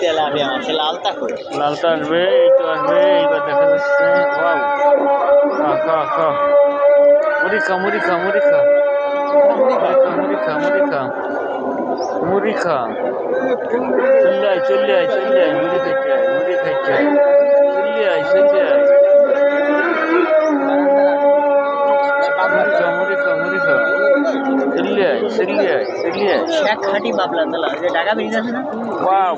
Tilapia মাছ লালটা করে লালটা আসবে এই তো আসবে এইবার দেখা যাচ্ছে ওয়াও খা খা খা মুড়ি খা মুড়ি খা মুড়ি খা মুড়ি খা মুড়ি খা মুড়ি খা মুড়ি খা চলে আয় চলে আয় চলে আয় মুড়ি খাইতে আয় মুড়ি খাইতে আয় এক খাঁটি বাবলা তেলা যে ঢাকা ব্রিজ আছে না? ওয়াও।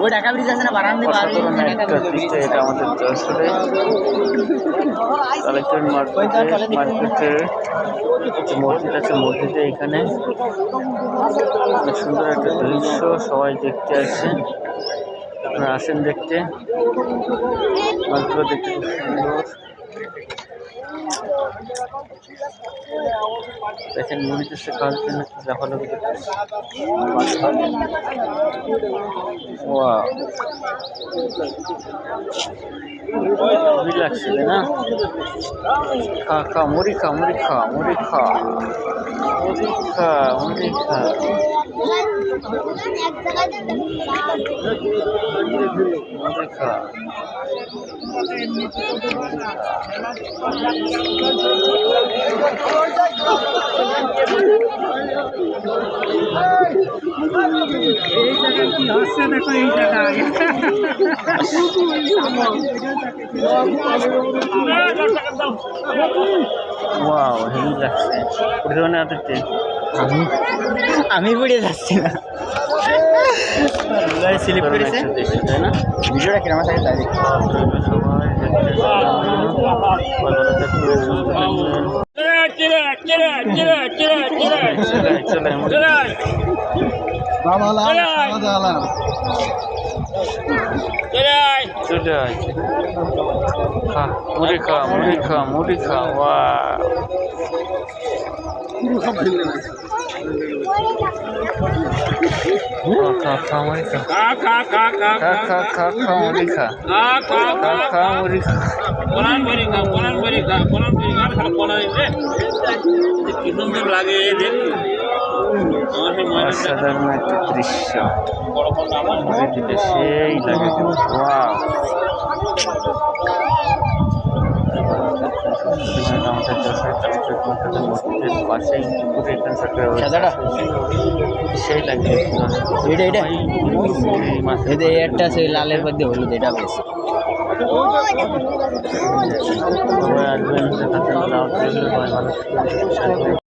ওই ঢাকা ব্রিজ আছে না বারান্দি এটা আমাদের যশোরে কালেক্টর মার্কেটে মার্কেটে মসজিদ আছে মসজিদে এখানে। সুন্দর একটা দৃশ্য সবাই দেখতে আসছে। আপনারা আসেন দেখতে। মাছগুলো দেখতে খুব সুন্দর। দেখেন মুড়িতে সে খাওয়ার জন্য লাফালাফি করতেছে লাগছে তাই না? খা খা, মুড়ি খা মুড়ি খা মুড়ি খা মুড়ি খা মুড়ি খা। মুড়ি খা ওয়াও হেভি লাগছে পরিমাণে আমি পড়ে যাচ্ছি না। স্লিপ করেছে? তাই না? ভিডিওটা কিরম আছে? তাই দেখি। সবাই চলে খা মুড়ি খা মুড়ি খা মুড়ি খা ওয়া খা খা খা মুড়ি খা খা খা খা খা মুড়ি খা খা খা মুড়ি খা অসাধারণ একটা দৃশ্য দিতে সেই লাগে ওয়াও আমাদের যশোর কালেক্টর কলকাতা মসজিদের পাশেই পুকুরে এখানে সরকার সাদাটা? সেই লাগে এটা এটা এই একটা আছে লালের মধ্যে হলুদ এটা বেশ। ভালো।